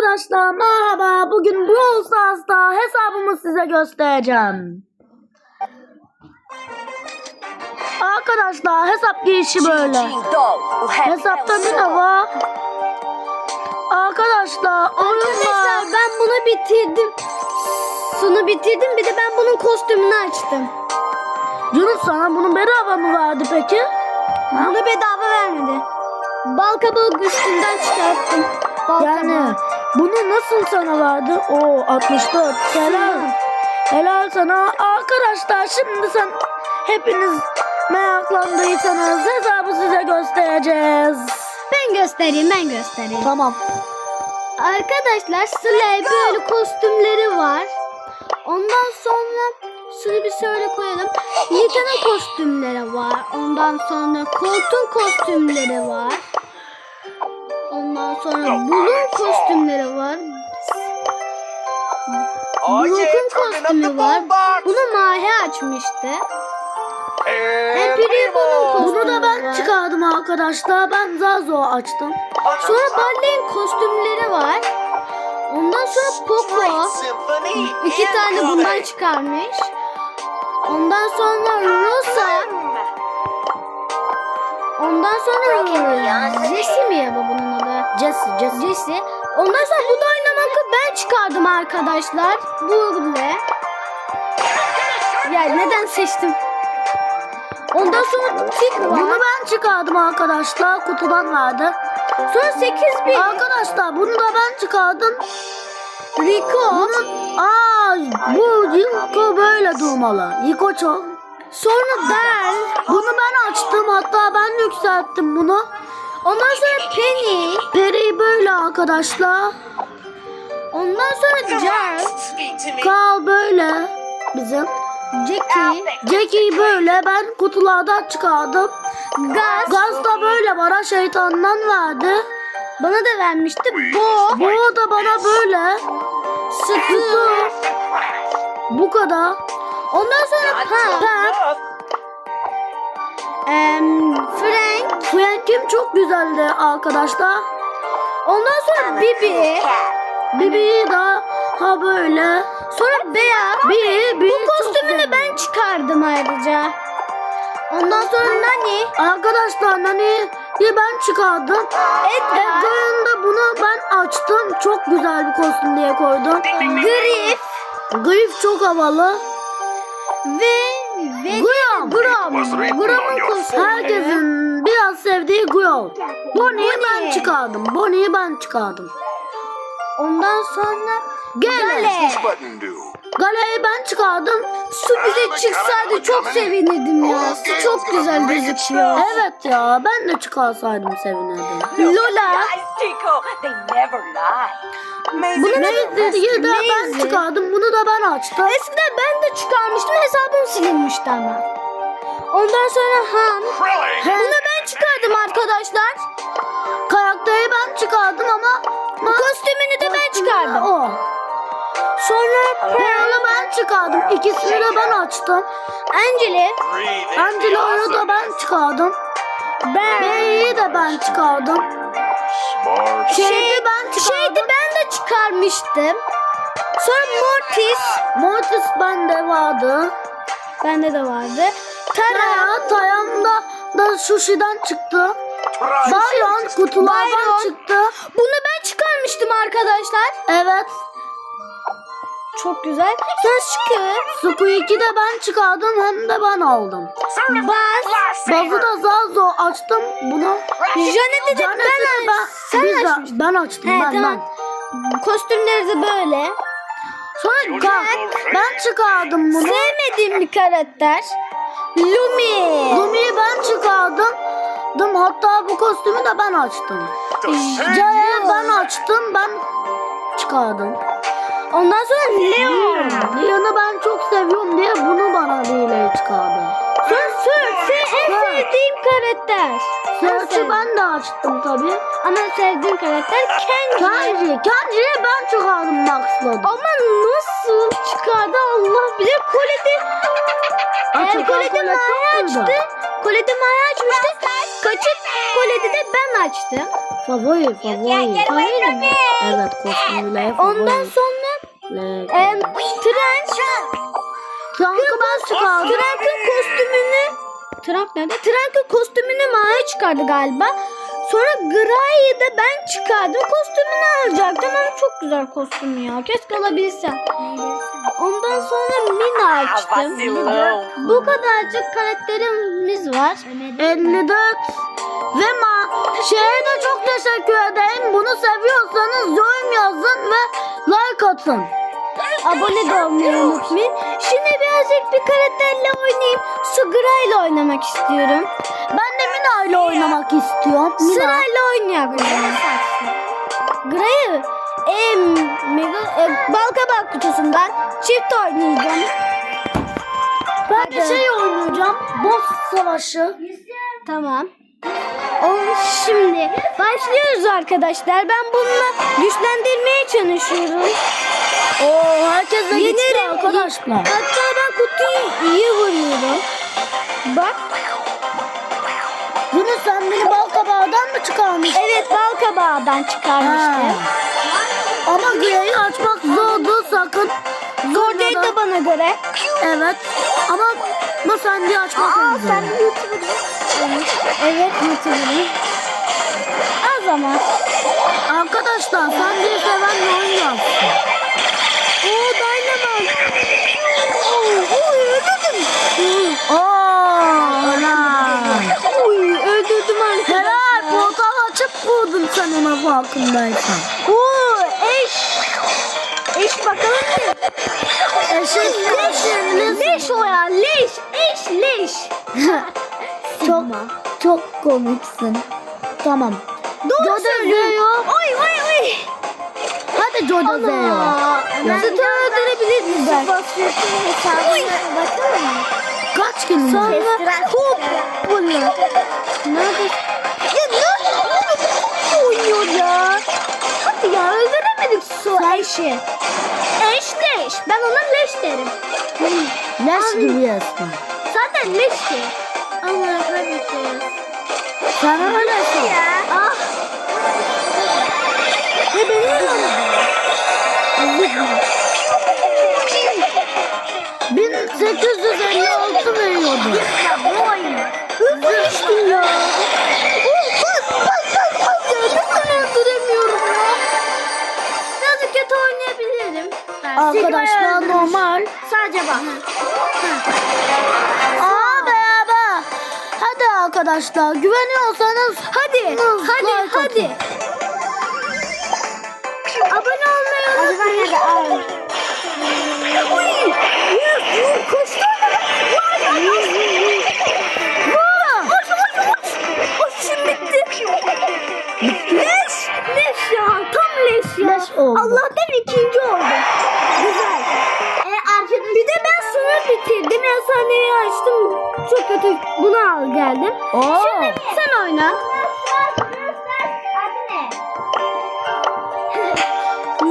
Arkadaşlar merhaba. Bugün Brawl Stars'ta hesabımı size göstereceğim. Arkadaşlar hesap girişi böyle. Hesapta ne var? Arkadaşlar oyun Arkadaşlar var. ben bunu bitirdim. Sunu bitirdim bir de ben bunun kostümünü açtım. Yunus sana bunu bedava mı verdi peki? Ha? Bunu bedava vermedi. Bal kabağı üstünden çıkarttım. Bal Yani kabağı. Bunu nasıl sana verdi? O 64. Helal. Helal sana. Arkadaşlar şimdi sen hepiniz meraklandıysanız hesabı size göstereceğiz. Ben göstereyim ben göstereyim. Tamam. Arkadaşlar Slay böyle kostümleri var. Ondan sonra şunu bir şöyle koyalım. Yetene kostümleri var. Ondan sonra koltuğun kostümleri var. Sonra bulun kostümleri var. Bulut'un kostümü var. Bunu Mahi açmıştı. Empiribo'nun kostümü Bunu da ben var. çıkardım arkadaşlar. Ben Zazo açtım. Sonra Barley'in kostümleri var. Ondan sonra Poco. iki tane bundan çıkarmış. Ondan sonra Rosa. Ondan sonra Jessie mi ya bu bunun adı? Jesse, Jesse. Jessie. Ondan sonra bu Dynamite'ı ben çıkardım arkadaşlar. Böyle. Ya neden seçtim? Ondan sonra Tick var. Bunu ben çıkardım arkadaşlar. Kutudan verdi. Sonra 8000. Arkadaşlar bunu da ben çıkardım. Rico. Bunun aa bu Yiko böyle durmalı. Yiko çok. Sonra Bell. Bunu ben açtım hatta ben yükselttim bunu. Ondan sonra Penny. Peri böyle arkadaşlar. Ondan sonra Jar. Carl böyle bizim. Jackie. Jackie böyle ben kutulardan çıkardım. Gaz. Gaz da böyle bana şeytandan verdi. Bana da vermişti. Bo. Bu da bana böyle. Sıkı. Bu kadar. Ondan sonra Pam. Pam. Em, Frank. Frank'im çok güzeldi arkadaşlar. Ondan sonra Bibi. Bibi'yi da ha böyle. Sonra Bea. Bir, bir Bu kostümünü ben çıkardım ayrıca. Ondan sonra Nani. Arkadaşlar Nani'yi ben çıkardım. Edgar. Edgar'ın da bunu ben açtım. Çok güzel bir kostüm diye koydum. Griff. Griff çok havalı. Ve ve. Grom. Grom'un kostümü. Herkesin biraz sevdiği Grom. Bonnie'yi ben çıkardım. Bonnie'yi ben çıkardım. Ondan sonra Gale. Gale. Gale'yi ben çıkardım. Su bize çıksaydı çok sevinirdim ya. Su çok güzel gözüküyor. Evet ya ben de çıkarsaydım sevinirdim. Lola. Bunu Maisie'yi de ben Maisie. çıkardım. Bunu da ben açtım. Eskiden ben de çıkarmıştım hesabım silinmişti ama. Ondan sonra Han. Bunu ben çıkardım arkadaşlar. Karakteri ben çıkardım ama Kostümünü de ben çıkardım. o. Sonra Pearl'ı ben çıkardım. İkisini de ben açtım. Angeli. Angelo'yu da ben çıkardım. Ben. B'yi de ben çıkardım. Şeydi ben çıkardım. Şeydi ben de çıkarmıştım. Sonra Mortis. Mortis bende vardı. Bende de vardı. Tara. Taya, Tayam da, da Sushi'den çıktı. Byron kutulardan Byron. çıktı. Bunu ben çıkarmıştım arkadaşlar. Evet. Çok güzel. Sonra Şıkı. Squeak'i de ben çıkardım hem de ben aldım. Baz. Bazı da Zazo açtım bunu. Janet'i de Janet'i ben, ben, sen biz de- açmıştın. ben açtım He, ben tamam. ben. Kostümleri de böyle. Sonra Gak, ben çıkardım bunu. Sevmediğim bir karakter. Lumi. Lumi'yi ben çıkardım. Dım, Hatta bu kostümü de ben açtım. Jaya ben açtım ben çıkardım. Ondan sonra Leon. Leon'u ben çok seviyorum diye bunu bana değil çıkardım. Sonra Surf. En Surf. sevdiğim karakter. Search'ı ben de açtım tabi. Ama sevdiğim karakter Kenji. Kenji, Kenji'yi ben çıkardım Max'la. Ama nasıl çıkardı Allah bilir. Eğer kolede kolekte Maya açtı. Kolede Maya açmıştı. Kaçık kolede de ben açtım. Favori, favori. Mi? Evet kostümüyle favori. Ondan sonra em, tren Trank'ı ben çıkardım. Trunk'ın kostümünü Trunk nerede? Trunk'ın kostümünü Maya çıkardı galiba. Sonra Gray'ı da ben çıkardım. Kostümünü alacaktım ama çok güzel kostüm ya. Keşke alabilsem. Ondan sonra Mina açtım. Bu kadarcık karakterimiz var. 54 ve ma şeye de çok teşekkür ederim. Bunu seviyorsanız yorum yazın ve like atın. Abone de olmayı unutmayın. Şimdi birazcık bir karakterle oynayayım. Su Gray'la oynamak istiyorum. Ben de Mina ile oynamak istiyorum. Mina. Sırayla oynayalım. Gray'ı e, mega, e, balkabak kutusundan çift oynayacağım. Ben de şey oynayacağım. Boss savaşı. Tamam. O, şimdi başlıyoruz arkadaşlar. Ben bununla güçlendirmeye çalışıyorum. Oo herkes de gitti arkadaşlar. Hatta ben kutuyu iyi vuruyorum. Bak. Bunu sen beni bal kabağından mı çıkarmıştın? Evet balkabağdan çıkarmıştım. Ama Grey'i açmak zordu sakın. Zor değil de bana göre. Evet. Ama bu sen diye açmak Aa zorunda. sen YouTuber'ı. Evet, evet YouTuber'ı. O zaman. Arkadaşlar sen diye sevenle oynayacaksın. Oo Dynamite. Oo, oy öldürdüm. Oo, helal. Oy öldürdüm arkadaşlar. Helal. Portal açıp vurdun sen ona farkındaysan. Oo eş. Eş bakalım ne? Eşit eşit. Leş o ya leş. Eş leş. çok çok komiksin. Tamam. Doğru söylüyorsun. Zeyo. Oy oy oy. Hadi Jojo Zeyo. Nasıl öldürebilir miyiz ben? Oy. Kaç gün var? Sonra hop bunu. Nerede? Ya ne? Oynuyor ya? Hadi ya öldüremedik su eşi. Eş leş. Ben ona leş derim. Leş gibi yesin. Zaten leş ki. Ama hadi kız. Sen öylesin. Ya. Ah. Ne benim? 1856 veriyordu. Hızlı düştüm ya. Bas bas bas bas ya. Lütfen öldüremiyorum ya. Birazcık kötü oynayabilirim. Arkadaşlar normal. Sadece bak. Aa beraber. Hadi arkadaşlar güveniyorsanız Hadi, hadi, like hadi. Abone olmayı unutmayın. Uy, yüz, yüz, koştu. Koş, koş, koş. Koş, şimdi bitti. Leş, leş ya, tam leş ya. Leş oldu. Allah'tan ikinci oldu. Güzel. Bir de ben sınır bitirdim. Efsaneyi açtım. Çok kötü. Bunu al geldim. Oo. Şimdi sen oyna.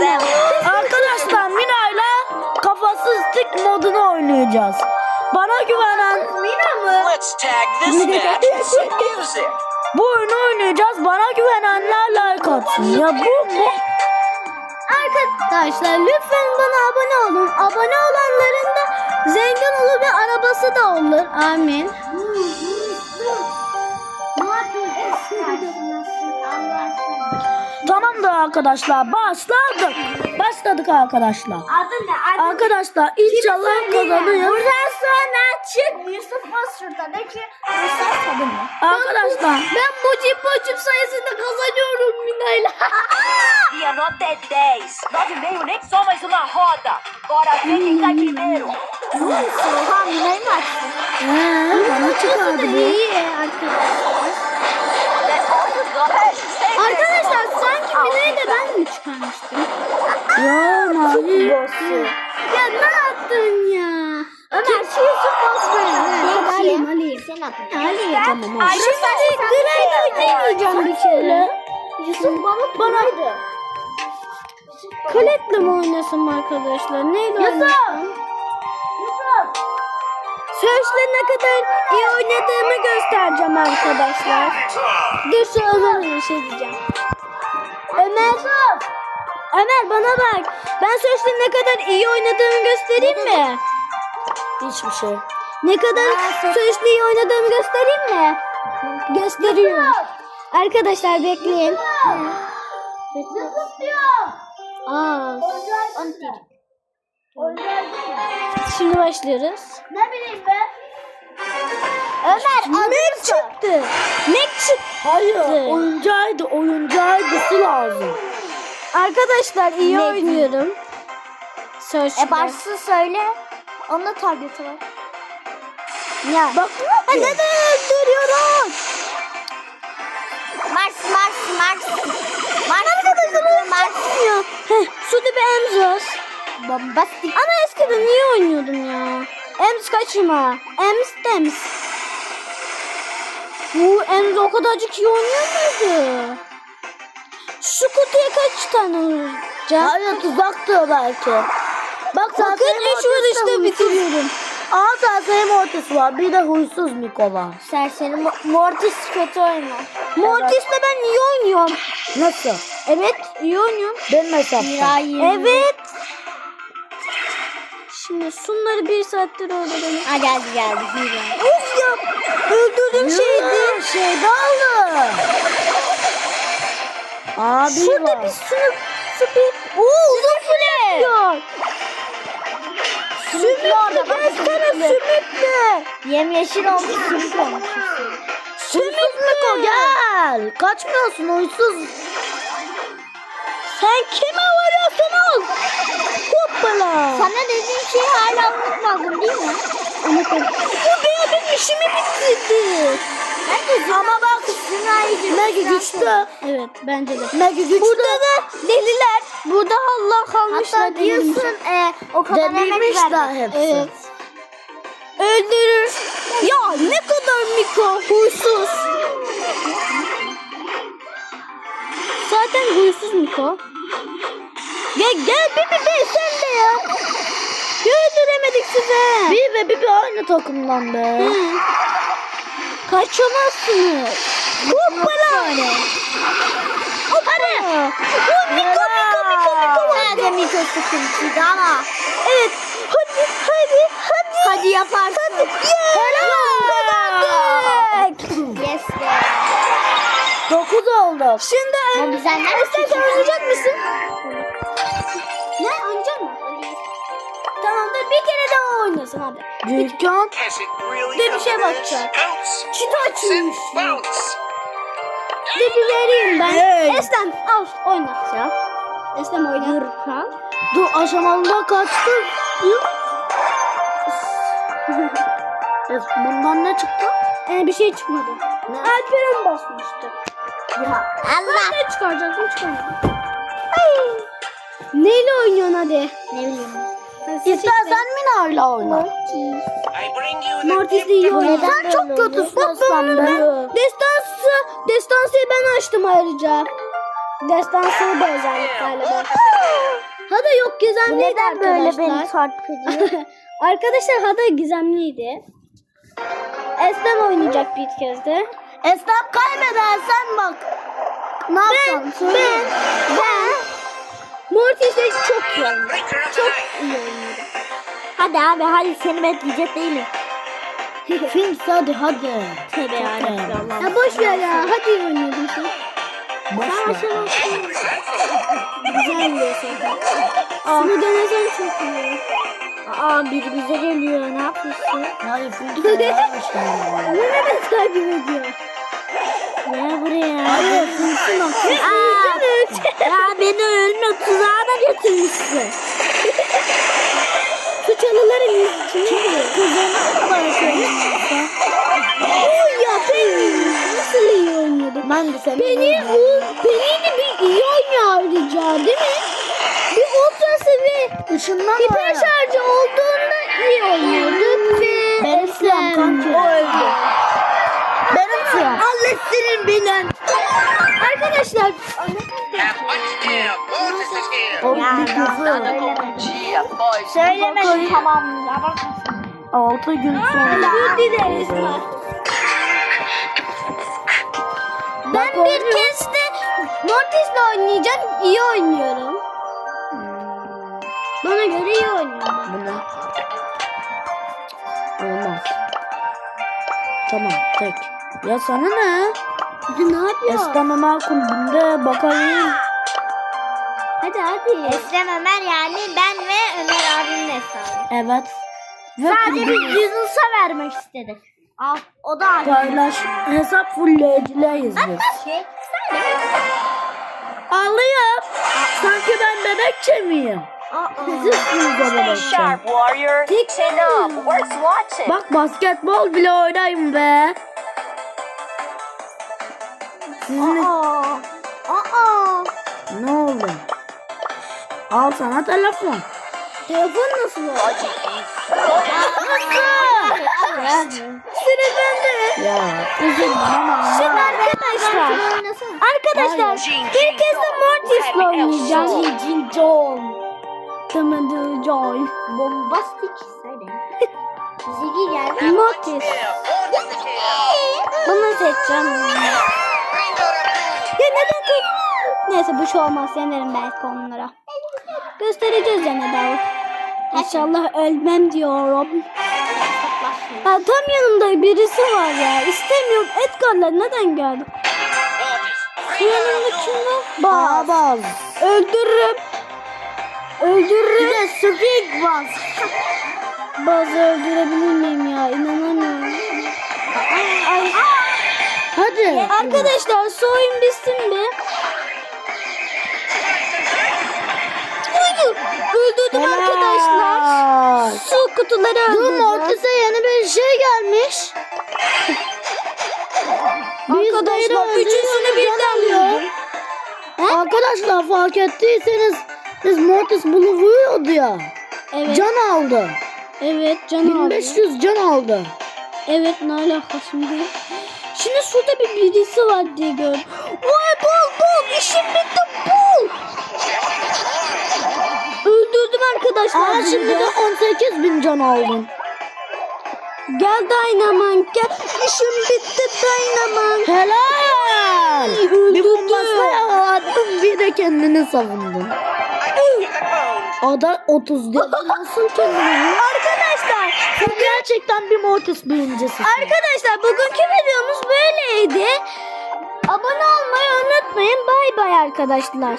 Mina. Arkadaşlar Mina'yla kafasız stick modunu oynayacağız. Bana güvenen Mina mı? Let's tag this match with some music. bu oyunu oynayacağız. Bana güvenenler like atsın. Ya bu bu. Arkadaşlar lütfen bana abone olun. Abone olanların da zengin olur ve arabası da olur. Amin. Tamamdır arkadaşlar. Başladık. Başladık arkadaşlar. Adın ne? Arkadaşlar inşallah kazanıyoruz. Buradan sonra çık. Yusuf Masur'da de ki Yusuf kadın mı? Arkadaşlar Ben bu cip açıp sayesinde kazanıyorum Mina'yla. Dia nota é 10. Nove e meio nem somos uma roda. Bora ver quem tá primeiro. Oha Mina'yı mı açtın? ee, bana çıkardı bu. İyi arkadaşlar. Çıkarmıştım? Ya mavi. Ya ne yaptın ya? Ömer şu Yusuf Bozkır'ı. Alayım alayım. Sen at. Alayım tamam. Şimdi Gray'da oynayacağım bir kere. Yusuf baba bana. Kaletle mi oynasam arkadaşlar? Neyle Yusuf! oynasam? Search'le ne kadar iyi oynadığımı göstereceğim arkadaşlar. Dur şu Ömer'e bir şey diyeceğim. Ömer. Ömer bana bak. Ben Search'le ne kadar iyi oynadığımı göstereyim mi? Hiçbir şey. Ne kadar Search'le iyi oynadığımı göstereyim mi? Gösteriyorum. Arkadaşlar bekleyin. Aa, şimdi başlıyoruz. Ne bileyim ben. Ömer Mac çıktı. Mac çıktı. Hayır. Oyuncağıydı. Oyuncağıydı lazım. Arkadaşlar iyi Ne? oynuyorum. Search'le. E başsın söyle. Onda tableti var. Ya. Bak. Ha, neden öldürüyorum? Mars, Mars, Mars. Mars. Mars. Heh, Suudi bir Emzos. Bombastik. Ama eskiden iyi oynuyordum ya. Ems kaçma. Ems Dems. Bu Ems o kadarcık iyi oynuyor muydu? Şu kutuya kaç tane vuracağım? Hayır tuzaktı belki. Bak Bakın üç vuruşta bitiriyorum. Aa serseri Mortis var. Bir de huysuz Miko var. Serseri Mortis kötü oynar. Mortis'le ben iyi oynuyorum. Nasıl? Evet iyi oynuyorum. Benim hesapta. Evet. Şimdi şunları bir saattir öldürelim. Ha geldi geldi. Of ya. Öldürdüğüm şeydi. Şeyde aldı. Abi Şurada var. bir sürü süper. Oo uzun süre. Sümüklü ben sana sümüklü. Yemyeşil olmuş sümük olmuş. Sümüklü. Miko gel. Kaçmıyorsun huysuz. Sen kime varıyorsunuz? Hoppala. Sana dediğim şeyi hala unutmadın değil mi? Unutmadım. Bu benim işimi bitirdi. Ama bak Sinay'cı Megi güçlü. Evet bence de. Megi güçlü. Burada da deliler. Burada Allah kalmışlar. Hatta diyorsun e, o kadar emek da hepsi. Evet. Öldürür. Ya ne kadar mikro huysuz. Zaten huysuz Miko. Gel gel Bibi Bey sen de ya. Öldüremedik size. Bir ve Bibi aynı takımdan be. Hı. Kaçamazsınız. Hoppala. Hoppala. Oh, Miko Miko Miko Miko. Sadece Miko sıkıntıydı ama. Evet. Hadi hadi hadi. Hadi yaparsın. Hadi. Yeah. Kazandık. Yes be. Dokuz oldu. Şimdi Ya sen oynayacak mısın? Oynasın hadi. Gürkan. Dur bir şey. Pounce, Çita açılmış. bir vereyim ben. Hey. Eslem al oynatacağım. Eslem oyna. Gürkan. Dur aşamalıda kaçtı. Bundan ne çıktı? Ee, bir şey çıkmadı. Ne? Alperen basmıştı. Ya Allah. Ne çıkaracaktım çıkamadım. Ay. Neyle oynuyorsun hadi? Ne bileyim. İstersen Mina'yla oyna. Mortis de iyi oynuyor. Sen çok kötüsün Bak ben, be. ben destansı, destansıyı ben açtım ayrıca. Destansıyı da özelliklerle. Hada yok gizemliydi arkadaşlar. takip ediyor? arkadaşlar Hada gizemliydi. Eslem oynayacak bir kez de. Esnaf kaybedersen bak. Ne yapacaksın? Söyle. Ben, ben Mortis de çok iyi the Çok iyi oynuyor. Hadi abi hadi seni bekleyecek değilim. Film hadi hadi. Yani. Allah'ım. Ya boş ver ya. Hadi oynayalım sen. Boş Sen ver. Güzel yiyorsun. Şunu denesen çok iyi. Aa biri bize geliyor ne yapıyorsun? Hayır film severmiş Bunu neden takip ediyor? Ne buraya? Hayır film Aa, Ya beni ölme tuzağa da götürmüşsün. Şu çalıların içine bırakıyorsun? Oy ya ben nasıl iyi oynuyordum? Ben de seni Beni o beni de bir iyi oynuyor ayrıca değil mi? Bir ultra seviye Işından hiper şarjı olduğunda iyi oynuyorduk ve silahım kanki. O öldü. Benim silahım. Allah senin bilen. Arkadaşlar. Söylemedim tamam. 6 gün sonra. Özür dileriz. Ben bir kez de Mortis'le oynayacağım. İyi oynuyorum. Bana göre iyi oynuyorum. Bu ne? Olmaz. Tamam tek. Ya sana ne? Hadi ne yapıyor? Esneme makul binde bakalım. Hadi hadi. Eslem Ömer yani ben ve Ömer abinin hesabı. Evet. Ve Sadece bir Yunus'a vermek istedik. Al o da abi. paylaş. Hesap fullleyicileyiz biz. Şey, Ağlıyor. Sanki ben bebekçe miyim? Stay sharp, warrior. Chin up. Worth watching. Bak basketbol bile oynayın be. Sizin Aa. Aa. ne oldu? Al sana telefon. Telefon nasıl o? Sıra bende. Ya üzülme ama. Şimdi arkadaşlar. Arkadaşlar bir kez de Mortis'le oynayacağım. Cin John. Tamam Joy. Bombastik söyle. Ziggy geldi. Mortis. Bunu seçeceğim. Ya neden tek? Neyse bu şey olmaz. Yenerim belki onlara. Göstereceğiz yani daha. İnşallah ölmem diyorum. Ya tam yanımda birisi var ya. İstemiyorum. Edgar'la neden geldi? Yanımda kim var? Bak. Baz. Öldürürüm. Öldürürüm. Bir de Squid Baz. Bazı öldürebilir miyim ya? İnanamıyorum. Ay. Hadi. Arkadaşlar su oyun bitsin be. Uydu. Öldürdüm arkadaşlar. Helal. Su kutuları Dur öldürdüm. Mortis'e yeni bir şey gelmiş. Arkadaşlar üçüncüsünü birden. He? Arkadaşlar fark ettiyseniz biz Mortis bunu vuruyordu ya. Evet. Can aldı. Evet can aldı. 1500 can aldı. Evet ne alaka şimdi? Şimdi şurada bir birisi var diye gördüm. Vay bul bul işim bitti bul. Öldürdüm arkadaşlar. Aa şimdi de 18 bin can aldın. Gel Dynaman gel. İşim bitti Dynaman. Helal. Bir bombasla yakaladın bir de kendini savundun. O da 30 dedi. Nasıl kendini? Sen gerçekten bir Mortis birincisi. Arkadaşlar bugünkü videomuz böyleydi. Abone olmayı unutmayın. Bay bay arkadaşlar.